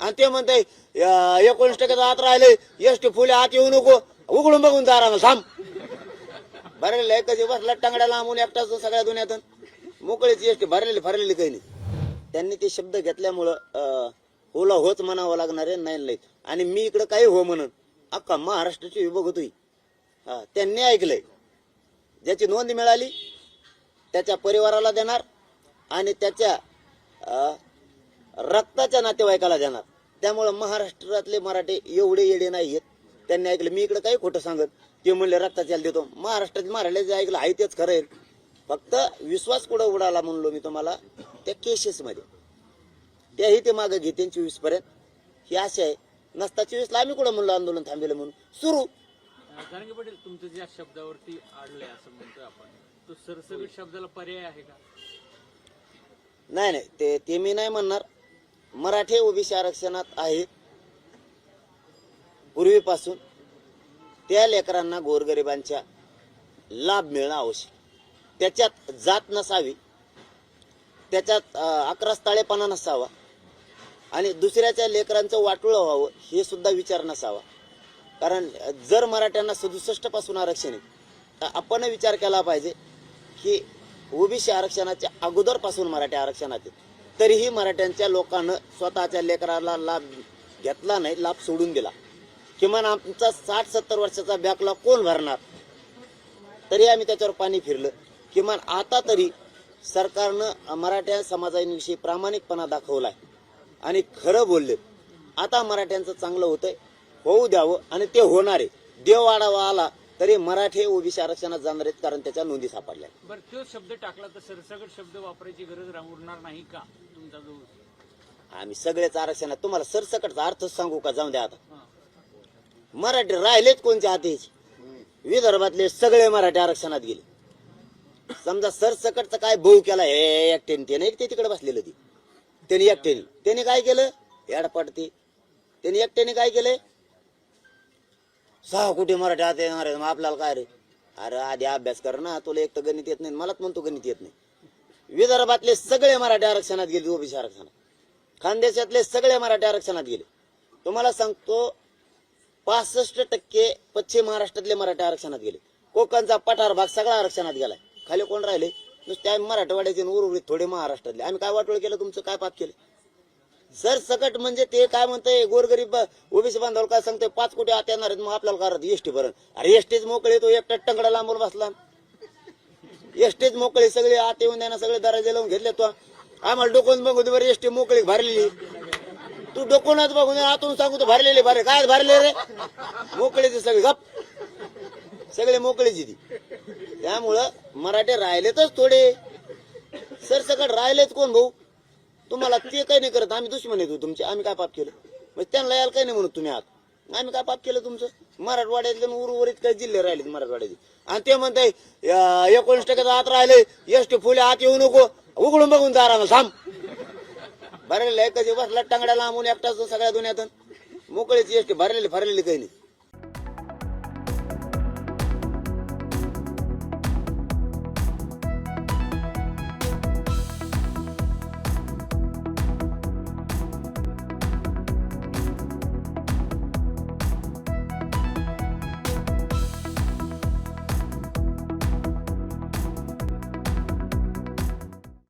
आणि ते म्हणते एकोणीस टक्के आत राहिले एस टी फुले आत येऊ नको उघडून बघून जा दाराला थांब. भरलेलं आहे कधी बसला टंगड्या लांबून एकटाच सगळ्या दुनियातून. मोकळीच एस टी भरलेली भरलेली काही नाही. त्यांनी ते शब्द घेतल्यामुळं ओला होच म्हणावं लागणार आहे नाही लय. आणि मी इकडं काही हो म्हणून अख्खा महाराष्ट्राची विभाग होतोय. हा त्यांनी ऐकलंय. ज्याची नोंद मिळाली त्याच्या परिवाराला देणार आणि त्याच्या रक्ताच्या नातेवाईकाला देणार. त्यामुळं महाराष्ट्रातले मराठे एवढे येडे नाही आहेत. त्यांनी ऐकलं. मी इकडे काही खोटं सांगत ते म्हणले रक्ताच्याला देतो. महाराष्ट्रात मराठ्याला जे ऐकलं आहे तेच खरं आहे. फक्त विश्वास कुठं उडाला म्हणलो मी तुम्हाला त्या केसेसमध्ये. त्याही ते मागं घेते चोवीसपर्यंत. ही आशा आहे. नसता चोवीसला आम्ही कुठं म्हणलो आंदोलन थांबेलं म्हणून? सुरू. जानकी पाटील तुमचं ज्या शब्दावरती आडलंय असं म्हणतोय आपण तो शब्दाला पर्याय आहे का? नाही नाही. ते ते मी नाही म्हणणार. मराठे ओबीसी आरक्षणात आहे पूर्वीपासून त्या लेकरांना गोरगरिबांच्या लाभ मिळणं आवश्यक. त्याच्यात जात नसावी. त्याच्यात अकरा अकरास्ताळेपणा नसावा. आणि दुसऱ्याच्या लेकरांचं वाटोळं व्हावं हे सुद्धा विचार नसावा. कारण जर मराठ्यांना सदुसष्टपासून आरक्षण आहे तर आपण विचार केला पाहिजे की ओबीसी आरक्षणाच्या अगोदरपासून मराठी आरक्षणात येते तरीही मराठ्यांच्या लोकांनं स्वतःच्या लेकराला लाभ घेतला नाही लाभ सोडून दिला. किमान आमचा साठ सत्तर वर्षाचा बॅकला कोण भरणार? तरी आम्ही त्याच्यावर पाणी फिरलं. किमान आता तरी सरकारनं मराठ्या समाजाविषयी प्रामाणिकपणा दाखवलाय. आणि खरं बोलले आता मराठ्यांचं चांगलं होतंय होऊ द्यावं आणि ते होणार आहे. देव आढावा आला तरी मराठे ओबीसी आरक्षणात जाणार आहेत कारण त्याच्या नोंदी सापडल्या बरं तो शब्द टाकला तर सरसगट शब्द वापरायची गरज उरणार नाही का? तुमचा आम्ही सगळेच आरक्षणात तुम्हाला सरसकटचा अर्थ सांगू का? जाऊन द्या आता. मराठी राहिलेच कोणच्या हातीचे विदर्भातले सगळे मराठी आरक्षणात गेले. समजा सरसकटचा काय भाऊ केला? हे एकट्याने ते नाही ते तिकडे बसलेलं ती. त्यांनी एकट्याने. त्याने काय केलं? याडपाट ते त्यांनी एकट्याने काय केलंय सहा कोटी मराठी आत मग आपल्याला काय रे? अरे आधी अभ्यास कर ना. तुला एक तर गणित येत नाही मलाच म्हणतो गणित येत नाही. विदर्भातले सगळे मराठी आरक्षणात गेले ओबीसी आरक्षणात. खानदेशातले सगळे मराठी आरक्षणात गेले. तुम्हाला सांगतो पासष्ट टक्के पश्चिम महाराष्ट्रातले मराठी आरक्षणात गेले. कोकणचा पठार भाग सगळा आरक्षणात गेलाय. खाली कोण राहिले? नुसते आम्ही मराठवाड्याचे उर्वरित थोडे महाराष्ट्रातले. आम्ही काय वाटोळ केलं? तुमचं काय पाप केलं? सर सकट म्हणजे ते काय म्हणतंय? गोरगरीब ओबीसी बांधव काय सांगतोय? पाच कोटी आत येणार आहेत मग आपल्याला करत एसटी भरण. अरे एसटीच मोकळे तो एकटा टंगडा लांबून बसला. एसटीच मोकळे सगळे आत येऊन द्या सगळे दराजे लावून घेतले तो. आम्हाला डोकून बघू दे बरं एसटी मोकळी भरलेली. तू डोकूनच बघून दे, आतून सांगू तर भरलेले भरे काय भरले रे? मोकळीचे सगळे गप. सगळे मोकळीची ती. त्यामुळं मराठे राहिलेतच थोडे. सरसकट राहिलेच कोण भाऊ? तुम्हाला ते काही नाही करत आम्ही दुश्मन येतो तुमचे. आम्ही काय पाप केलं? मग त्यांना यायला काही नाही म्हणत तुम्ही आहात आम्ही काय पाप केलं तुमचं? मराठवाड्यातले आणि उर्वरित काही जिल्हे राहिले मराठवाड्याचे आणि ते म्हणताय अं, एकोणीस टक्क्याचा आत राहिले एस टी फुले आत येऊ नको उघडून बघून जा दाराला थांब. भरलेलं आहे कधी बसला टांगड्या लांबून एकटाच सगळ्या दुनियातून. मोकळीच एस टी भरलेली भरलेली काही नाही.